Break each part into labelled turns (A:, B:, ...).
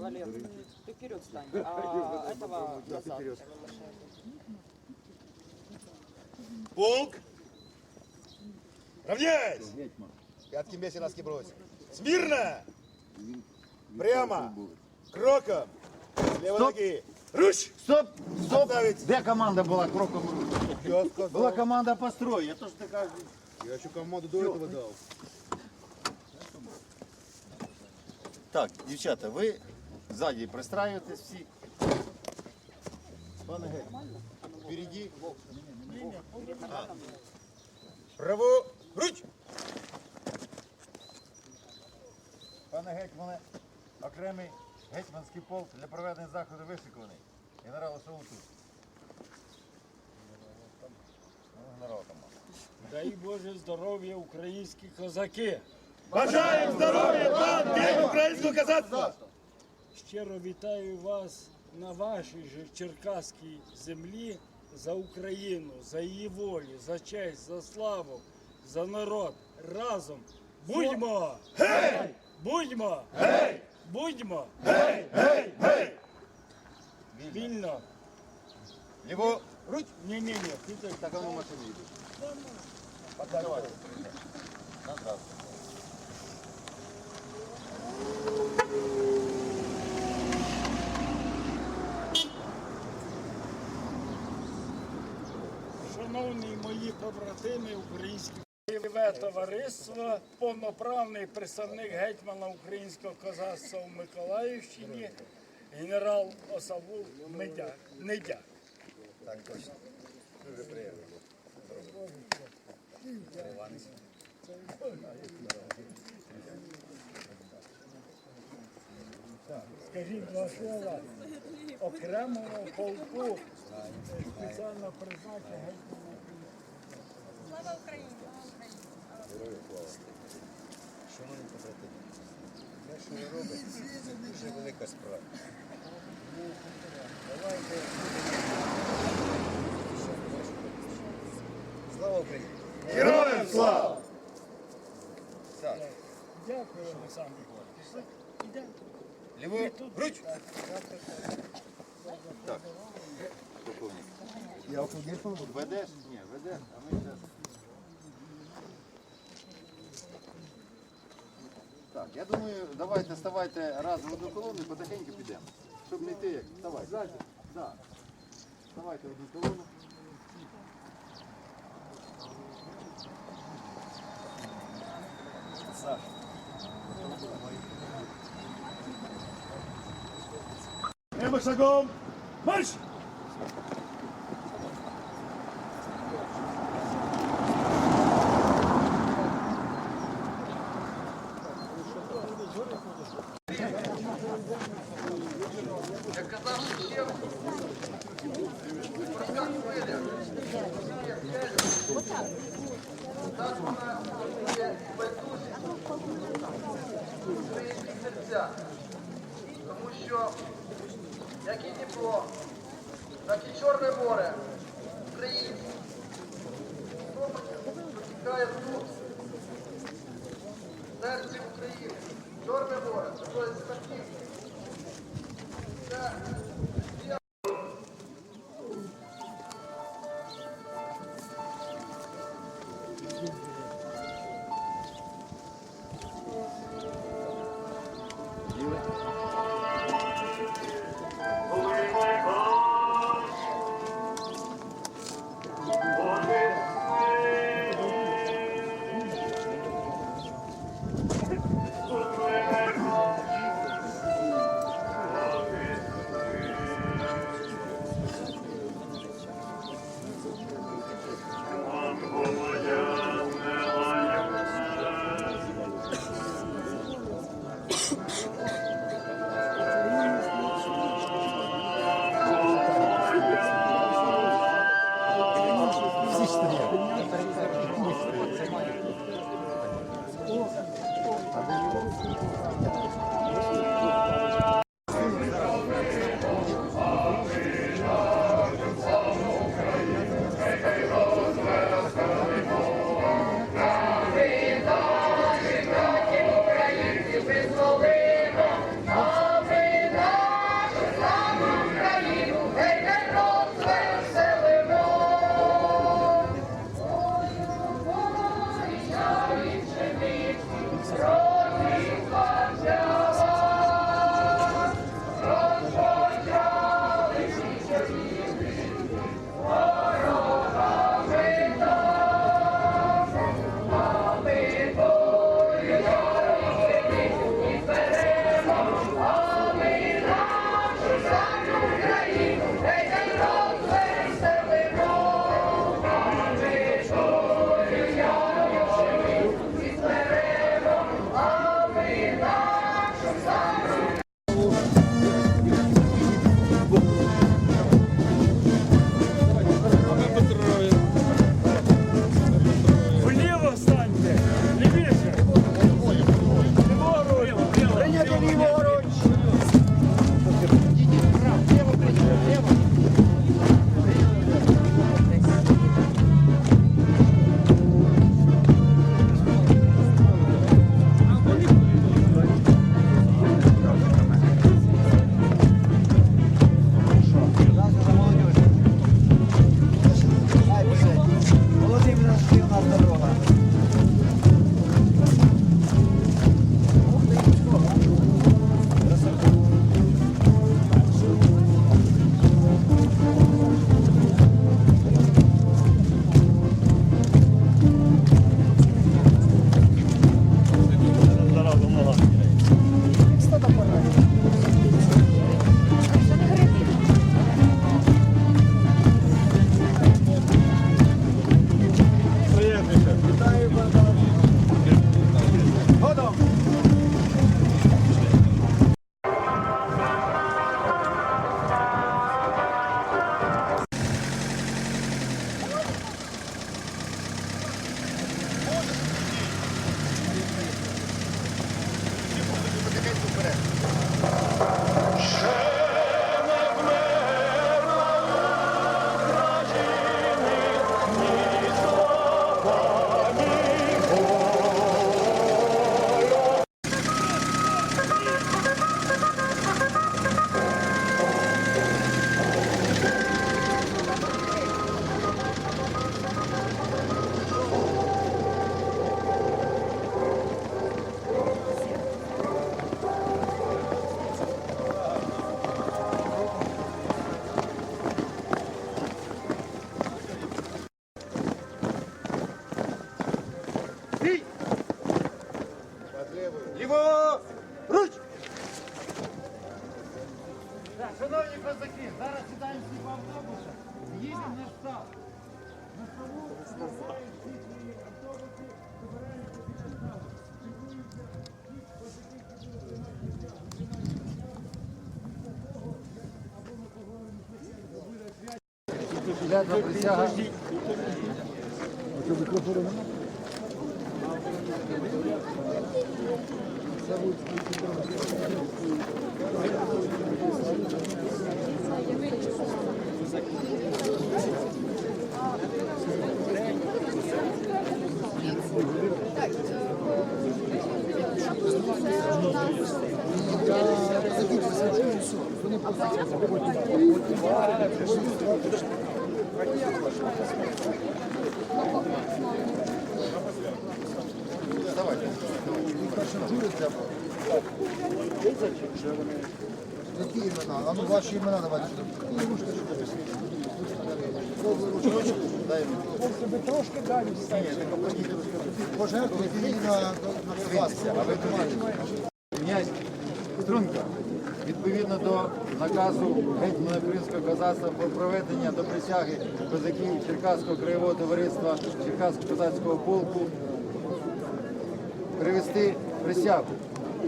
A: Валер, ты вперед стань, а этого назад.
B: Полк! Равняйсь! Пятки вместе носки брось. Смирно! Прямо! Кроком! С левой
C: Стоп.
B: ноги! Руш!
C: Стоп! Стоп!
B: Отставить.
C: Де команда була кроком?
B: Я сказал.
C: Була команда построй. Я теж така.
B: Я еще команду до этого дал.
C: Так, дівчата, ви ззаді пристраюєтесь всі. Пане геть, впереді.
B: Право! Руч!
C: Пане гетьмане, окремий гетьманський полк для проведення заходу вишикуваний. Генерал ОСУ тут. Ну.
D: Дай Боже здоров'я українські козаки.
B: Бажаємо здоров'я, пан День українського козацтва!
D: Щиро вітаю вас на вашій же черкаській землі за Україну, за її волю, за честь, за славу, за народ. Разом будьмо! Гей! Будьмо! Гей! Будьмо!
B: Гей! Гей! Гей!
D: Вільно!
C: Ліво, руч!
D: Ні, ні, ні, ти так.
C: А ну машину їде. Давайте. Назад.
D: Шановні мої побратими, українське бойове товариство, повноправний представник гетьмана українського козацтва в Миколаївщині, генерал Осавул. Недяк.
C: Так, точно. Дуже приємно.
D: Скажіть два слова окремого полку спеціально призначення гетьмана.
E: Слава Україні!
C: Шановні побратими, те, що ви робите, це дуже велика справа. Давайте Слава Україні!
B: Героям слава!
C: Так,
D: Дякую, Олександр Георгійович. Ідемо.
C: ліво, руч! Так.
B: Я алфавитом.
C: Ведеш? Ні, ведеш, а ми зараз. Так, я думаю, давайте ставайте разом в одну колону і потихеньку підемо. Щоб не йти як. Давай. Ззаді. Да. Ставайте в одну колону. Саша.
B: Небо шагом! Марш!
F: Тому що як і Дніпро, так і Чорне море, українці, протікає тут, в серці
C: Клятва присяга. Давайте.
G: Які імена? А ну ваші імена давайте.
C: Дай мені.
G: Пожертвуйте на, вас.
C: Струнка, відповідно до наказу гетьмана Кримського козацтва про проведення до присяги козаків Черкаського краєвого товариства Черкаського козацького полку, привести присягу,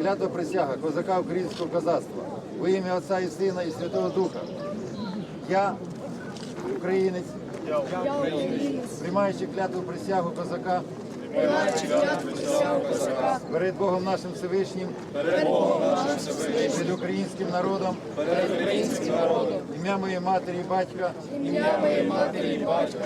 C: клятва присяга козака українського козацтва во ім'я Отця і Сина і Святого Духа. Я, українець, приймаючи клятву присягу козака перед Богом нашим Всевишнім, перед Богом нашим перед українським народом, ім'я моєї матері і батька,
H: Ім'я моєї матері і батька,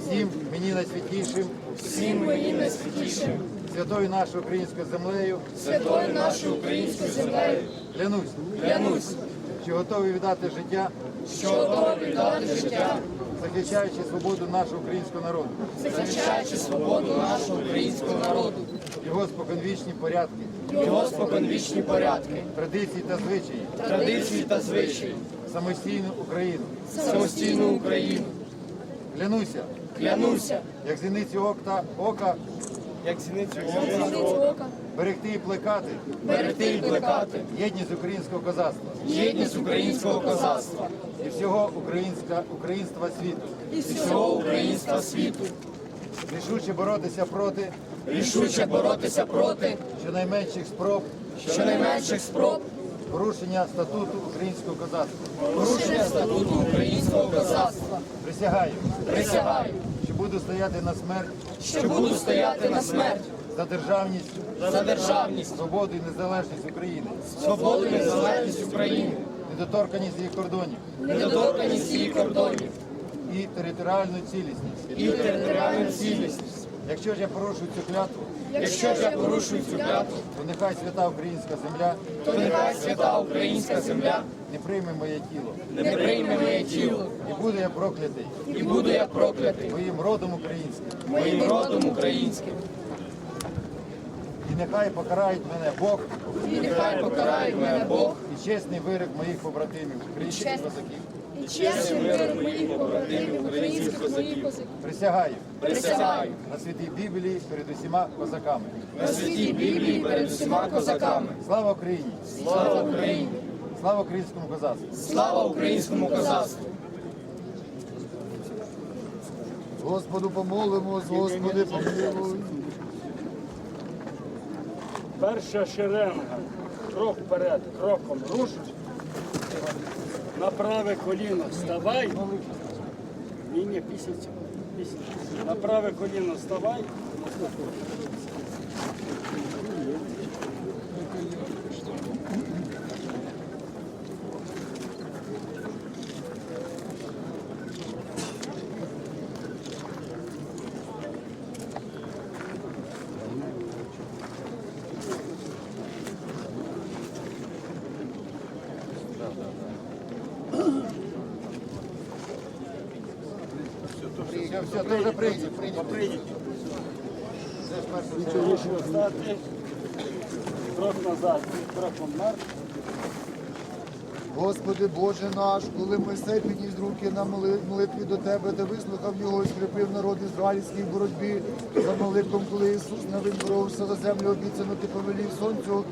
C: всім мені найсвятішим,
H: всім мені найсвятішим,
C: святою нашою українською землею,
H: святою нашою українською землею,
C: клянусь,
H: клянусь,
C: що готовий віддати життя,
H: що готовий віддати життя,
C: захищаючи свободу нашого українського народу,
H: захищаючи свободу нашого українського народу,
C: його споконвічні порядки,
H: його споконвічні порядки,
C: традиції та звичаї,
H: традиції та звичаї,
C: самостійну Україну.
H: самостійну Україну.
C: Клянуся,
H: Клянуся,
C: як зіниці ока, ока берегти і плекати.
H: Берегти і плекати.
C: Єдність українського козацтва.
H: Єдність українського козацтва.
C: І всього українська, українства світу,
H: і всього українства світу,
C: рішуче боротися проти.
H: Рішуче боротися проти.
C: Щонайменших спроб.
H: Щонайменших спроб
C: порушення статуту українського козацтва.
H: порушення статуту українського козацтва.
C: Присягаю,
H: Присягаю,
C: що буду стояти на смерть.
H: Що буду стояти на смерть.
C: За державність,
H: за державність,
C: свободу і незалежність України,
H: свободу і незалежність України,
C: недоторканість її кордонів.
H: Недоторканість її кордонів.
C: І територіальну цілісність.
H: і територіальну цілісність.
C: Якщо ж я порушую цю клятву,
H: Якщо ж я порушую цю клятву,
C: то нехай свята українська земля
H: то нехай свята українська земля
C: не прийме моє тіло.
H: не прийме моє тіло,
C: І буду я проклятий
H: і буду я проклятий
C: моїм родом українським.
H: моїм родом українським.
C: І нехай покарають мене Бог
H: І нехай покарає мене Бог
C: і чесний вирок моїх побратимів, українських козаків.
E: Чесний мир моїх побратимів, українських моїх козаків.
C: Присягаю
H: присягаю
C: на святій Біблії перед усіма козаками.
H: на святій Біблії перед усіма козаками.
C: Слава Україні!
H: Слава Україні!
C: Слава українському козацтву!
H: Слава українському козацтву!
G: Господу помолимось, Господи помилуй.
D: Перша шеренга, крок вперед, кроком руш. На праве коліно вставай. Ні, ні, після цього. На праве коліно вставай.
C: Вже. Це перша шеренга.
D: Вийшов стати. Крок назад, кроком марш.
G: Господи Боже наш, коли Мойсей підніс руки на молитві до Тебе, та вислухав його і скріпив народ ізраїльський в боротьбі за молитвом, коли Ісус навин боровся за землю обіцяну, ти повелів сонцю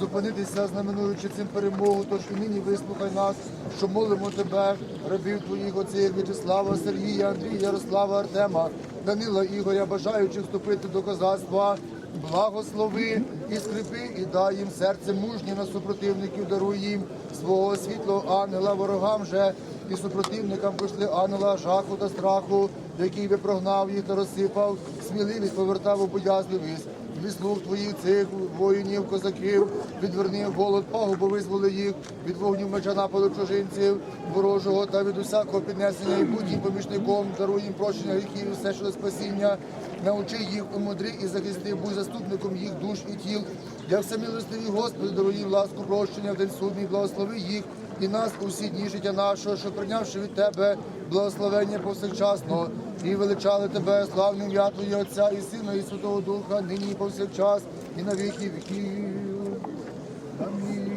G: зупинитися, знаменуючи цим перемогу. Тож і нині вислухай нас, що молимо тебе, рабів твоїх отців В'ячеслава, Сергія, Андрія, Ярослава, Артема, Данила Ігоря, бажаючи вступити до козацтва. Благослови і скрипи, і дай їм серце мужнє на супротивників, даруй їм свого світлого ангела ворогам же і супротивникам пошли ангела жаху та страху, який би прогнав їх та розсипав, сміливість повертав у боязливість. Від слуг твоїх цих воїнів, козаків, відверни голод пагубу, визволи їх від вогню меча нападу чужинців, ворожого та від усякого піднесення і будь їм помічником, даруй їм прощення гріхів, і все, що до спасіння. Научи їх у мудрі і захисти, будь заступником їх душ і тіл. Як всемилостиві Господи, даруй їм ласку прощення в день судний, благослови їх і нас у всі дні життя нашого, що прийнявши від Тебе благословення повсякчасно, і величали Тебе, славним ім'я Твоє Отця і Сина, і Святого Духа, нині і повсякчас, і на віки віків. Амінь.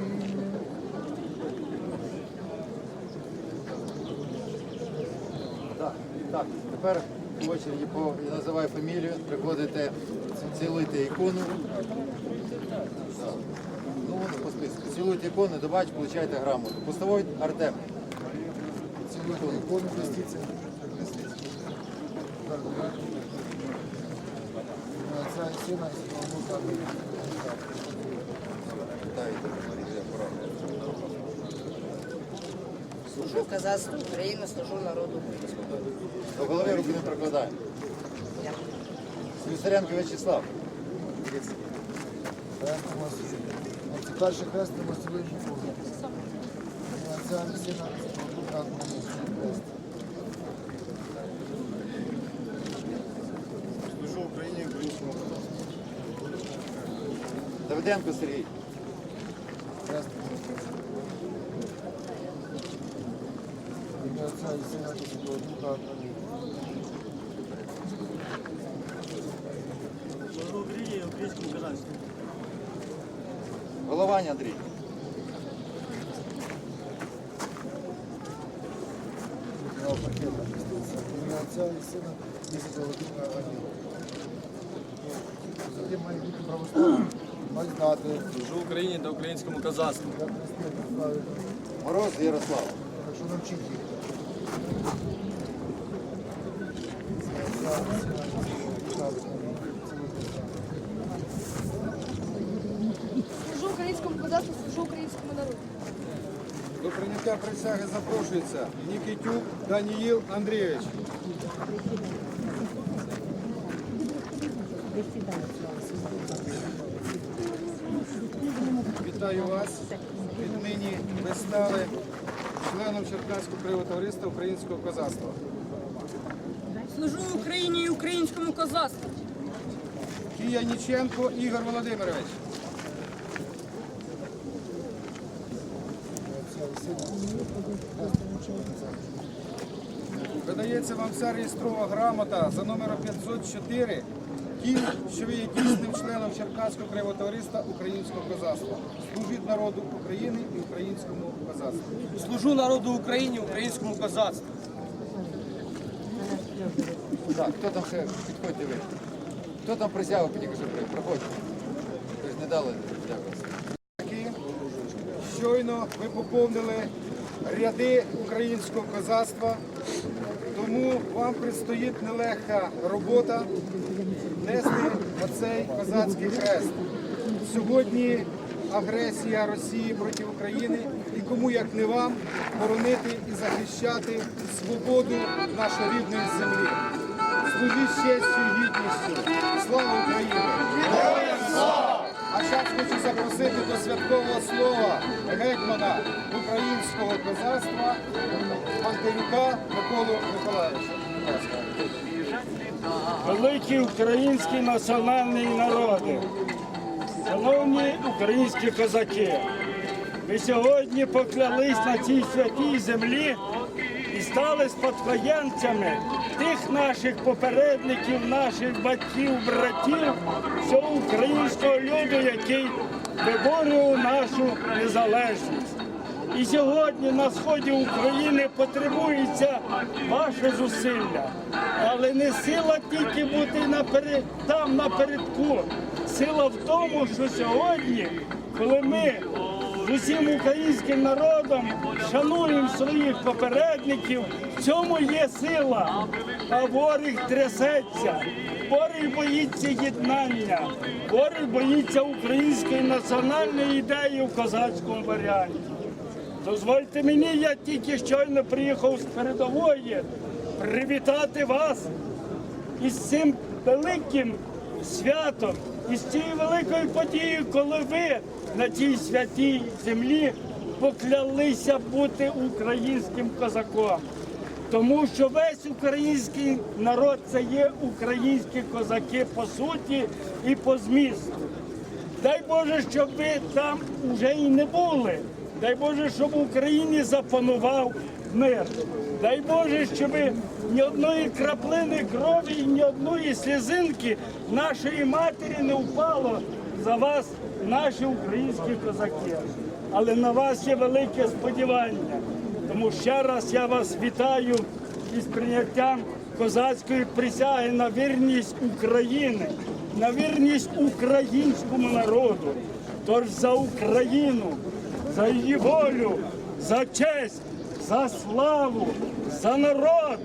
I: Так, так, тепер в очереді по я називаю фамілію, приходите, цілуйте ікону. Ну, воно по списку. Цілуйте ікону, до батька, получаєте грамоту. Постовой Артем.
G: Цілуйте ікону, хрестіться. Отця і Сина, і Святого Духа. Амінь.
I: Вітаєте, Марія, правда.
H: Служу казацтву України, служу народу.
I: До голови руки не прикладає. Слюсаренко В'ячеслав.
G: Хрестимось. Оце перше хрестимось цілуємо ікону. Отця і Сина, і Святого Духа. Амінь. Хрест.
B: Служу Україні, українському
I: Давиденко Сергій.
G: Хрестимось. Ім'я Отця і Сина, і Святого Духа. Амінь.
I: Головань Андрій.
G: Його пакета хреститься. Ім'я Отця і Сина, і Святого Має знати,
J: Служу Україні та українському козацтву.
I: Мороз Ярослав.
G: Так що навчіть їх.
E: Служу українському козацтву, служу українському народу.
B: До прийняття присяги запрошується Нікітюк Даніїл Андрійович. Вітаю вас. Віднині ви стали членом Черкаського кривого товариства Українського козацтва.
E: Служу Україні і українському козацтву.
B: Кияніченко Ігор Володимирович. Видається вам вся реєстрова грамота за номером 504, ті, що ви є дійсним членом Черкаського кривого товариства Українського козацтва. Служіть народу України і українському козацтву.
J: Служу народу України, українському козацтву.
I: Так, хто там ще? Підходьте ви. Хто там присягу що проходьте? Ви не дали дякую.
B: Щойно ви поповнили ряди українського козацтва, тому вам предстоїть нелегка робота нести оцей козацький хрест. Сьогодні агресія Росії проти України і кому як не вам боронити і захищати свободу нашої рідної землі. Служіть честю і гідністю. Слава Україні! А зараз хочу запросити до святкового слова гетьмана українського козацтва Пантелюка Миколу Миколаївича.
D: Великий український національний народи, шановні українські козаки, ми сьогодні поклялись на цій святій землі і стали спадкоємцями тих наших попередників, наших батьків, братів, всього українського люду, який виборював нашу незалежність. І сьогодні на сході України потребується ваше зусилля. Але не сила тільки бути наперед, там напередку. Сила в тому, що сьогодні, коли ми з усім українським народом шануємо своїх попередників, в цьому є сила. А ворог трясеться, ворог боїться єднання, ворог боїться української національної ідеї в козацькому варіанті. Дозвольте мені, я тільки щойно приїхав з передової привітати вас із цим великим святом, із цією великою подією, коли ви на цій святій землі поклялися бути українським козаком. Тому що весь український народ це є українські козаки по суті і по змісту. Дай Боже, щоб ви там уже і не були. Дай Боже, щоб в Україні запанував мир. Дай Боже, щоб ні одної краплини крові, і ні одної слізинки нашої матері не впало за вас, наші українські козаки. Але на вас є велике сподівання. Тому ще раз я вас вітаю із прийняттям козацької присяги на вірність України, на вірність українському народу. Тож за Україну, за її волю, за честь, за славу, за народ,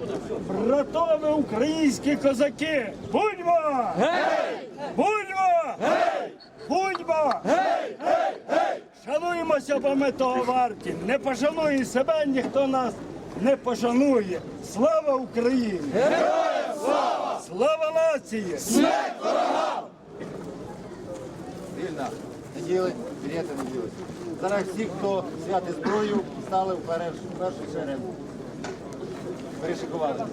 D: братове українські козаки. Будьмо! Гей! Будьмо! Гей! Гей! Шануємося, бо ми того варті. Не пошанує себе, ніхто нас не пошанує. Слава Україні! Героям слава! Слава нації!
I: Вільна. Наділи, білети наділи. Зараз всі, хто святить зброю, стали в перш- в першу шеренгу. Перешикували.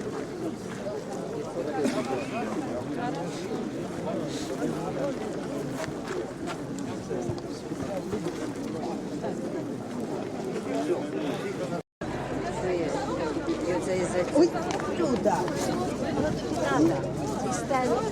E: Ой, Люда.
F: Сьогодні